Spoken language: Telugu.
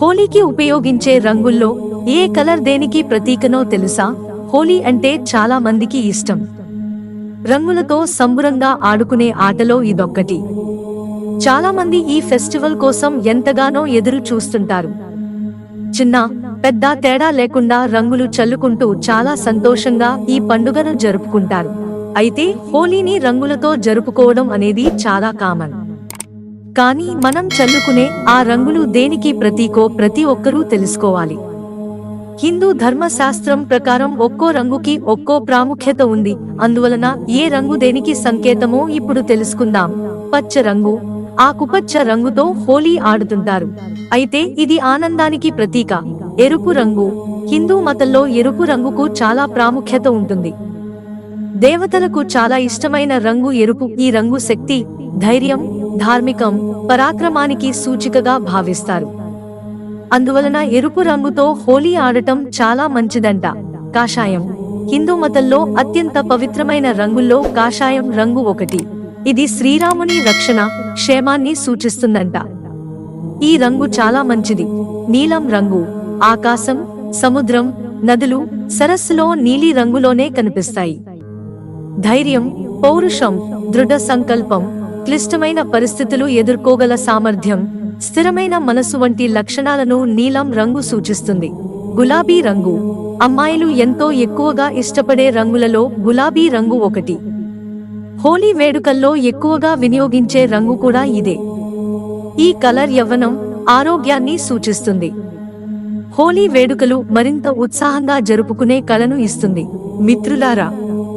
హోలీకి ఉపయోగించే రంగుల్లో ఏ కలర్ దేనికి ప్రతీకనో తెలుసా? హోలీ అంటే చాలా మందికి ఇష్టం. రంగులతో సంబురంగా ఆడుకునే ఆటలో ఇదొక్కటి. చాలా మంది ఈ ఫెస్టివల్ కోసం ఎంతగానో ఎదురు చూస్తుంటారు. చిన్న పెద్ద తేడా లేకుండా రంగులు చల్లుకుంటూ చాలా సంతోషంగా ఈ పండుగను జరుపుకుంటారు. అయితే హోలీని రంగులతో జరుపుకోవడం అనేది చాలా కామన్. కానీ మనం చల్లుకునే ఆ రంగులు దేనికి ప్రతీకో ప్రతి ఒక్కరూ తెలుసుకోవాలి. హిందూ ధర్మశాస్త్రం ప్రకారం ఒక్కో రంగుకి ఒక్కో ప్రాముఖ్యత ఉంది. అందువలన ఏ రంగు దేనికి సంకేతమో ఇప్పుడు తెలుసుకుందాం. పచ్చ రంగు. ఆకుపచ్చ రంగుతో హోలీ ఆడుతుంటారు. అయితే ఇది ఆనందానికి ప్రతీక. ఎరుపు రంగు. హిందూ మతంలో ఎరుపు రంగుకు చాలా ప్రాముఖ్యత ఉంటుంది. దేవతలకు చాలా ఇష్టమైన రంగు ఎరుపు. ఈ రంగు శక్తి ధైర్యం ధార్మికం పరాక్రమానికి సూచికగా భావిస్తారు. అందువలన ఎరుపు రంగుతో హోలీ ఆడటం చాలా మంచిదంట. కాషాయం హిందూ మతంలో అత్యంత పవిత్రమైన రంగుల్లో కాషాయం రంగు ఒకటి. ఇది శ్రీరాముని రక్షణ క్షేమాన్ని సూచిస్తుందంట. ఈ రంగు చాలా మంచిది. నీలం రంగు ఆకాశం సముద్రం నదులు సరస్సులో నీలి రంగులోనే కనిపిస్తాయి. ధైర్యం పౌరుషం దృఢ సంకల్పం క్లిష్టమైన పరిస్థితులు ఎదుర్కోగల సామర్థ్యం స్థిరమైన మనసు వంటి లక్షణాలను నీలం రంగు సూచిస్తుంది. గులాబీ రంగు. అమ్మాయిలు ఎంతో ఎక్కువగా ఇష్టపడే రంగులలో గులాబీ రంగు ఒకటి. హోలీ వేడుకల్లో ఎక్కువగా వినియోగించే రంగు కూడా ఇదే. ఈ కలర్ యవ్వనం ఆరోగ్యాన్ని సూచిస్తుంది. హోలీ వేడుకలు మరింత ఉత్సాహంగా జరుపుకునే కలను ఇస్తుంది. మిత్రులారా